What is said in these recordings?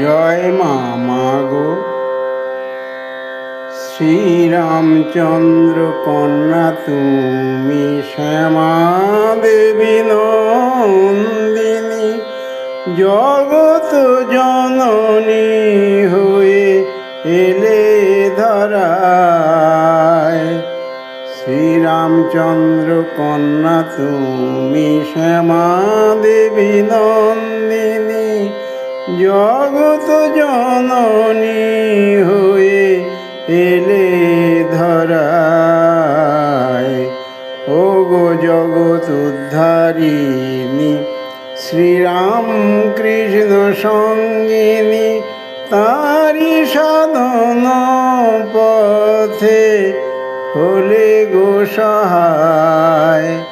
জয় মা মাগো শ্রীরামচন্দ্র কন্যা, তুমি শ্যামা দেবী নন্দিনী জগত জননী হয়ে এলে ধরায়। শ্রীরামচন্দ্র কন্যা, তুমি শ্যামা দেবী নন্দিনী জগত জননী হয়ে এলে ধরায়। ও গো জগৎ উদ্ধারিণী, শ্রীরাম কৃষ্ণ সঙ্গিনী, তারি সাধন পথে হলে গো সহায়।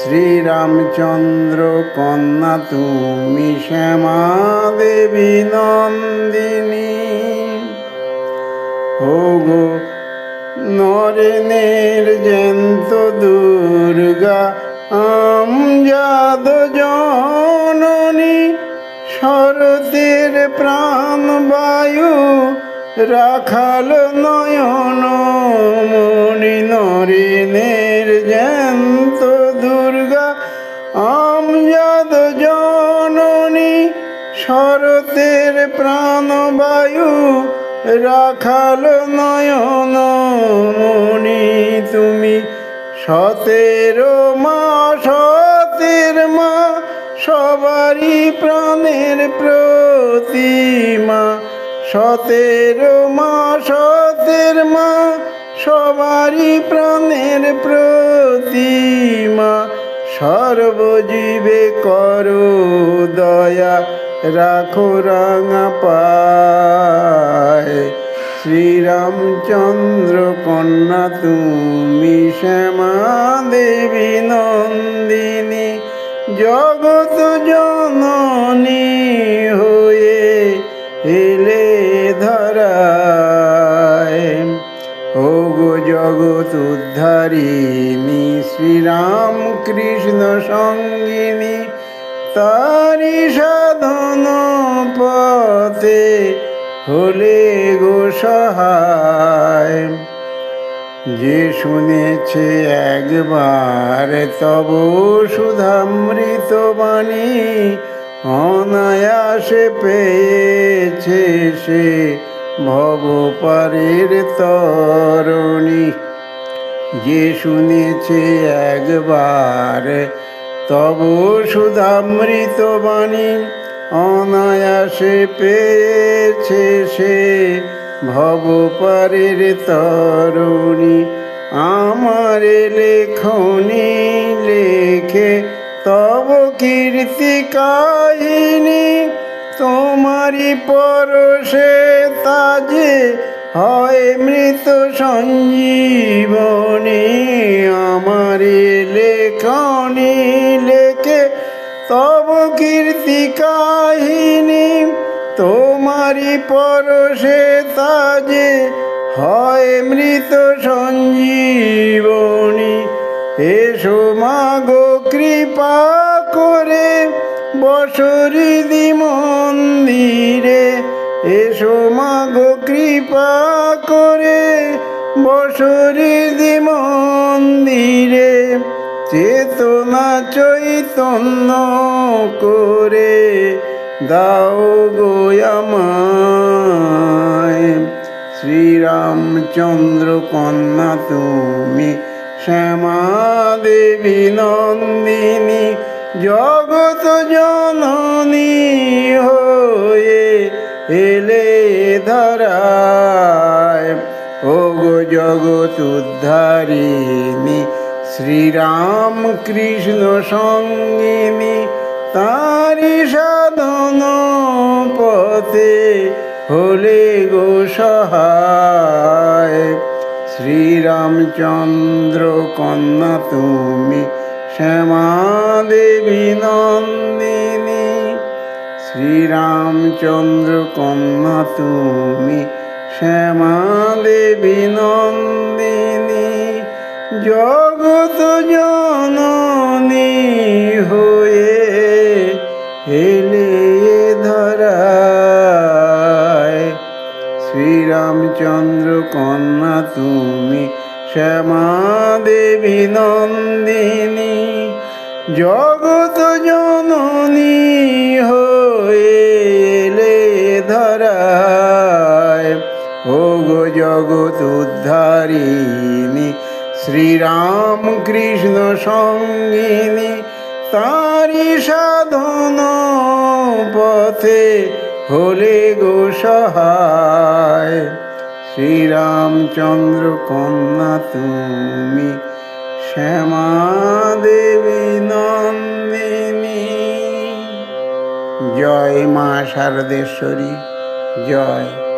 শ্রীরামচন্দ্র কন্যা, তুমি শ্যামা দেবী নন্দিনী। ও গো নরেনের জ্যান্ত দুর্গা, আমজাদ জননী, শরতের প্রাণ বায়ু রাখাল নয়ন মণি নরেনের জ্যান্ত শরতের প্রাণ বায়ু রাখাল নয়ন মণি তুমি সতেরো মা, সতের মা, সবারই প্রাণের প্রতিমা। সতেরো মা, সতের মা, সবারই প্রাণের প্রতিমা। সর্বজীবে করো দয়া রাখো রাঙা পায়। শ্রীরামচন্দ্র কন্যা, তুমি শ্যামা দেবী নন্দিনী জগত জননী হয়ে এলে ধরায়। ও গো জগৎ উদ্ধারিণী শ্রীরাম কৃষ্ণ সঙ্গিনী তারি সাধন হলে গো সহায়। যে শুনেছে একবার, তব সুধামৃত বাণী অনায়াসে পেয়েছে সে ভবপারের তরণী। যে শুনেছে একবার, তব সুধামৃত বাণী অনায়াসে পেয়েছে সে ভবপারের তরুণী। আমার লেখনি লেখে তব কীর্তি কাহিনী তোমারি পরশে তাজে হয় মৃত সঞ্জীবনী। আমার লেখনি কীর্তি কাহিনী তোমারি পরশে তাজে হয় মৃত সঞ্জীবনী। এসো মাগো, কৃপা করে বসরিদি মন্দিরে এসো মাগো, কৃপা করে বসরিদি মন্দিরে চেতনা চৈতন্য করে দাও গোয়ামায় শ্রীরামচন্দ্র কন্যা, তুমি শ্যামা দেবী নন্দিনী জগত জননী হয়ে এলে ধরায়। ও গো জগৎ উদ্ধারিণী শ্রীরাম কৃষ্ণ সঙ্গিনী, তারি সাধন পথে হলে গো সহায়। শ্রীরামচন্দ্র কন্যা, তুমি শ্যামা দেবী নন্দিনী। শ্রীরামচন্দ্র কন্যা, তুমি শ্যামা দেবী নন্দিনী। জগত জননী হয়ে এলে ধরা শ্রীরামচন্দ্র কন্যা, তুমি শ্যামা দেবী নন্দিনী। জগত জননী হইলে ধরায়। ও গো জগৎ উদ্ধারিণী শ্রীরাম কৃষ্ণ সঙ্গিনী, তারি সাধন পথে হলে গো সহায়। শ্রীরামচন্দ্র কন্যা, তুমি শ্যামা দেবী নন্দিনী। জয় মা শারদেশ্বরী জয়।